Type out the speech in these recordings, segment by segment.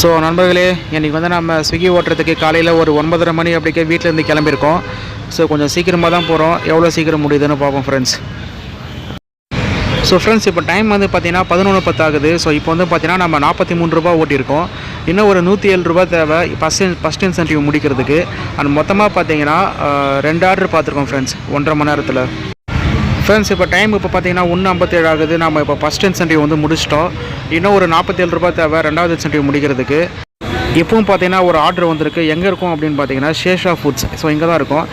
So நண்பர்களே இன்றைக்கி வந்து நம்ம ஸ்விக்கி ஓட்டுறதுக்கு காலையில் ஒரு ஒன்பதரை மணி அப்படிக்கே வீட்டிலேருந்து கிளம்பியிருக்கோம். ஸோ கொஞ்சம் சீக்கிரமாக தான் போகிறோம் எவ்வளோ சீக்கிரம் முடியுதுன்னு பார்ப்போம் ஃப்ரெண்ட்ஸ் ஸோ ஃப்ரெண்ட்ஸ் இப்போ டைம் வந்து பார்த்தீங்கன்னா பதினொன்று பத்து ஆகுது. ஸோ இப்போ வந்து பார்த்தீங்கன்னா நம்ம நாற்பத்தி மூணு ரூபா ஓட்டியிருக்கோம். இன்னும் ஒரு நூற்றி ஏழு ரூபா தேவை. ஃபஸ்ட் ஃபஸ்ட் இன்சென்டிவ் முடிக்கிறதுக்கு. அண்ட் மொத்தமாக பார்த்தீங்கன்னா ரெண்டு ஆர்டர் பார்த்துருக்கோம் ஃப்ரெண்ட்ஸ் ஒன்றரை மணி நேரத்தில். ஃப்ரெண்ட்ஸ் இப்போ டைம் இப்போ பார்த்தீங்கன்னா ஒன்று ஐம்பத்தேழு ஆகுது. நம்ம இப்போ ஃபஸ்ட் இன்சென்டிவ் வந்து முடிச்சிட்டோம். இன்னும் ஒரு நாற்பத்தேழு ரூபாய் தேவை. ரெண்டாவது இன்சென்டிவ் முடிக்கிறதுக்கு. இப்பவும் பார்த்தீங்கன்னா ஒரு ஆர்டர் வந்திருக்கு. எங்கே இருக்கும் அப்படின்னு பார்த்தீங்கன்னா ஷேஷா ஃபுட்ஸ் ஸோ இங்கே தான் இருக்கும்.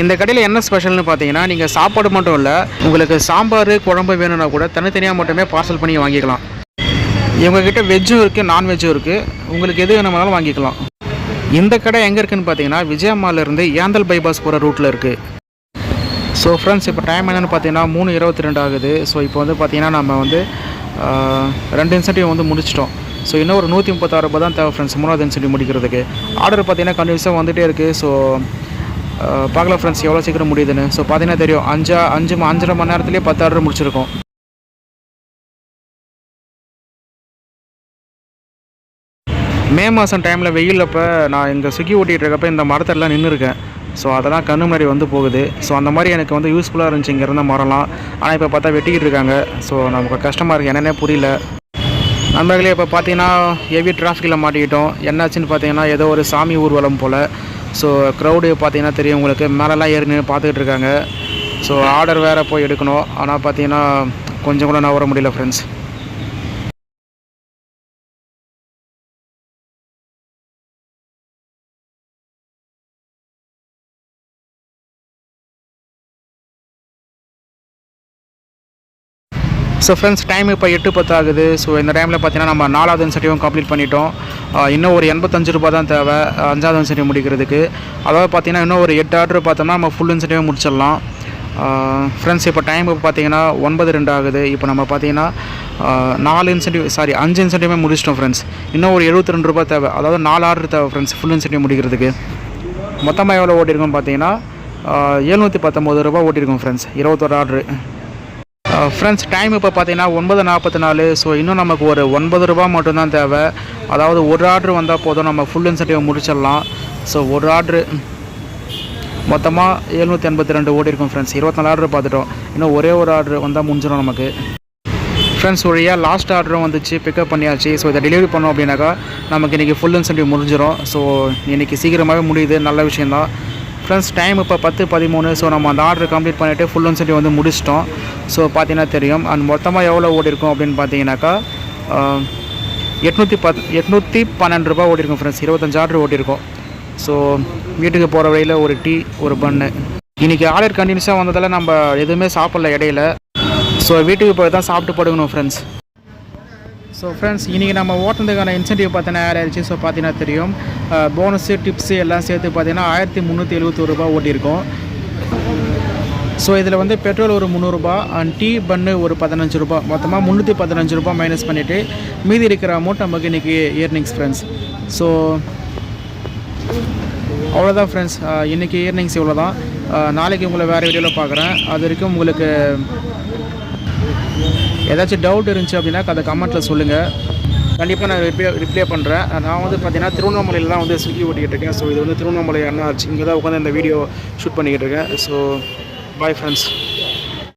இந்த கடையில் என்ன ஸ்பெஷல்னு பார்த்தீங்கன்னா நீங்கள் சாப்பாடு மட்டும் இல்லை உங்களுக்கு சாம்பார் குழம்பு வேணும்னா கூட தனித்தனியாக மட்டுமே பார்சல் பண்ணி வாங்கிக்கலாம். இவங்கக்கிட்ட வெஜ்ஜும் இருக்குது நான்வெஜ்ஜும் இருக்குது உங்களுக்கு எது வேணுமானாலும் வாங்கிக்கலாம். இந்த கடை எங்கே இருக்குதுன்னு பார்த்தீங்கன்னா விஜயம்மாலேருந்து ஏந்தல் பைபாஸ் போகிற ரூட்டில் இருக்குது ஸோ ஃப்ரெண்ட்ஸ் இப்போ டைம் என்னென்னு பார்த்தீங்கன்னா மூணு இருபத்தி ரெண்டு ஆகுது. ஸோ இப்போ வந்து பார்த்தீங்கன்னா நம்ம வந்து ரெண்டு இன்சென்டிவ் வந்து முடிச்சிட்டோம். ஸோ இன்னும் ஒரு நூற்றி முப்பத்தாறு ரூபாய் தான் தேவை ஃப்ரெண்ட்ஸ் மூணாவது இன்சென்டிவ் முடிக்கிறதுக்கு. ஆர்டர் பார்த்தீங்கன்னா கண்டினியூஸாக வந்துகிட்டே இருக்குது ஸோ பார்க்கலாம் ஃப்ரெண்ட்ஸ் எவ்வளோ சீக்கிரம் முடியுதுன்னு. ஸோ பார்த்தீங்கன்னா தெரியும். அஞ்சா அஞ்சு அஞ்சரை மணி நேரத்துலேயே பத்து ஆர்டர் முடிச்சிருக்கோம். மே மாதம் டைமில் வெயில் அப்போ நான் இங்கே சுக்கி ஓட்டிகிட்டு இருக்கப்ப இந்த மரத்தெல்லாம் நின்றுருக்கேன் ஸோ அதெல்லாம் கண்ணு முன்னாடி வந்து போகுது. ஸோ அந்த மாதிரி எனக்கு வந்து யூஸ்ஃபுல்லாக இருந்துச்சு. இங்கே இருந்த மரம்லாம். ஆனால் இப்போ பார்த்தா வெட்டிக்கிட்டு இருக்காங்க. ஸோ நமக்கு கஷ்டமாக இருக்குது என்னென்னே புரியல. நண்பர்களே இப்போ பார்த்தீங்கன்னா ஹெவி டிராஃபிக்கில் மாட்டிக்கிட்டோம். என்னாச்சுன்னு பார்த்தீங்கன்னா ஏதோ ஒரு சாமி ஊர்வலம் போல். ஸோ க்ரௌடு பார்த்தீங்கன்னா தெரியும் உங்களுக்கு. மேலெல்லாம் ஏறி நின்று பார்த்துக்கிட்டு இருக்காங்க. ஸோ ஆர்டர் வேறு போய் எடுக்கணும். ஆனால் பார்த்தீங்கன்னா கொஞ்சம் கூட நான் வர முடியல ஃப்ரெண்ட்ஸ் ஸோ ஃப்ரெண்ட்ஸ் டைம் இப்போ எட்டு பத்து ஆகுது ஸோ இந்த டைமில் பார்த்தீங்கன்னா நம்ம நாலாவது இன்சென்டிவும் கம்ப்ளீட் பண்ணிட்டோம். இன்னும் ஒரு எண்பத்தஞ்சு ரூபா தான் தேவை. அஞ்சாவது இன்சென்டிவ் முடிக்கிறதுக்கு. அதாவது பார்த்தீங்கன்னா இன்னும் ஒரு எட்டு ஆர்டர் பார்த்தோம்னா நம்ம ஃபுல் இன்சென்டிவ் முடிச்சிடலாம். ஃப்ரெண்ட்ஸ் இப்போ டைம் இப்போ பார்த்தீங்கன்னா ஒன்பது ரெண்டு ஆகுது. இப்போ நம்ம பார்த்தீங்கன்னா நாலு இன்சென்டிவ் சாரி அஞ்சு இன்சென்டிவ்மே முடிச்சிட்டோம் ஃப்ரெண்ட்ஸ் இன்னும் ஒரு எழுபத்தி ரெண்டு ரூபா தேவை. அதாவது நாலு ஆர்டர் தேவை ஃப்ரெண்ட்ஸ் ஃபுல் இன்சென்டிவ் முடிக்கிறதுக்கு. மொத்தமாக எவ்வளோ ஓட்டியிருக்கோம் பார்த்தீங்கன்னா எழுநூற்றி பத்தொம்போது ரூபா ஓட்டியிருக்கோம் ஃப்ரெண்ட்ஸ் இருபத்தோரு ஆர்டரு ஃப்ரெண்ட்ஸ் டைம் இப்போ பார்த்தீங்கன்னா ஒன்பது நாற்பத்தி நாலு ஸோ இன்னும் நமக்கு ஒரு ஒன்பது ரூபா மட்டும்தான் தேவை. அதாவது ஒரு ஆர்டர் வந்தால் போதும். நம்ம ஃபுல் இன்சென்டிவ் முடிச்சிடலாம். ஸோ ஒரு ஆர்டரு மொத்தமாக எழுநூற்றி எண்பத்தி ரெண்டு ஓடி இருக்கும் ஃப்ரெண்ட்ஸ் இருபத்தி ஆர்டர் பார்த்துட்டோம் இன்னும் ஒரே ஒரு ஆர்டர் வந்தால் முடிஞ்சிடும் நமக்கு. ஃப்ரெண்ட்ஸ் வழியாக லாஸ்ட் ஆர்டரும் வந்துச்சு. பிக்கப் பண்ணியாச்சு. ஸோ இதை டெலிவரி பண்ணோம் அப்படின்னாக்கா நமக்கு இன்றைக்கி ஃபுல் இன்சென்டிவ் முடிஞ்சிடும் ஸோ இன்றைக்கி சீக்கிரமாகவே முடியுது. நல்ல விஷயந்தான் ஃப்ரெண்ட்ஸ் டைம் இப்போ பத்து பதிமூணு. ஸோ நம்ம அந்த ஆர்டர் கம்ப்ளீட் பண்ணிவிட்டு ஃபுல் இன்சென்டிவ் வந்து முடிச்சிட்டோம். ஸோ பார்த்தீங்கன்னா தெரியும். அண்ட் மொத்தமாக எவ்வளோ ஓடி இருக்கும் அப்படின்னு பார்த்தீங்கன்னாக்கா எட்நூற்றி பத் எட்நூற்றி பன்னெண்டு ரூபா ஓடிருக்கும் ஃப்ரெண்ட்ஸ் இருபத்தஞ்சு ஆர்டர் ஓட்டியிருக்கோம் ஸோ வீட்டுக்கு போகிற வழியில் ஒரு டீ ஒரு பன்னு இன்றைக்கி ஆர்டர் கண்டினியூஸாக வந்ததால் நம்ம எதுவுமே சாப்பிடல இடையில. ஸோ வீட்டுக்கு போய் தான் சாப்பிட்டு படுக்கணும் ஃப்ரெண்ட்ஸ் ஸோ ஃப்ரெண்ட்ஸ் இன்றைக்கி நம்ம ஓட்டுறதுக்கான இன்சென்டிவ் பார்த்தீங்கன்னா யார் ஆயிடுச்சு ஸோ பார்த்தீங்கன்னா தெரியும். போனஸு டிப்ஸு எல்லாம் சேர்த்து பார்த்தீங்கன்னா ஆயிரத்தி முந்நூற்றி எழுபத்தொரு ரூபா ஓட்டியிருக்கோம். ஸோ இதில் வந்து பெட்ரோல் ஒரு முந்நூறுரூபா அண்ட் டீ பன்னு ஒரு பதினஞ்சு ரூபா மொத்தமாக முந்நூற்றி பதினஞ்சு ரூபா மைனஸ் பண்ணிவிட்டு மீதி இருக்கிற அமௌண்ட் நமக்கு இன்றைக்கி இயர்னிங்ஸ் ஃப்ரெண்ட்ஸ் ஸோ அவ்வளோதான் ஃப்ரெண்ட்ஸ் இன்றைக்கி இயர்னிங்ஸ் இவ்வளோ தான் நாளைக்கு உங்களை வேறு வீடியோவில் பார்க்குறேன். அது வரைக்கும் உங்களுக்கு ஏதாச்சும் டவுட் இருந்துச்சு அப்படின்னா அதை கமெண்ட்டில் சொல்லுங்கள் கண்டிப்பாக நான் ரிப்ளை ரிப்ளை பண்ணுறேன் நான் வந்து பார்த்தீங்கன்னா திருவண்ணாமலையில் தான் வந்து ஸ்விக்கி ஓட்டிக்கிட்டு இருக்கேன். ஸோ இது வந்து திருவண்ணாமலை அண்ணா இங்கே தான் உட்காந்து இந்த வீடியோ ஷூட் பண்ணிக்கிட்டு இருக்கேன். So bye friends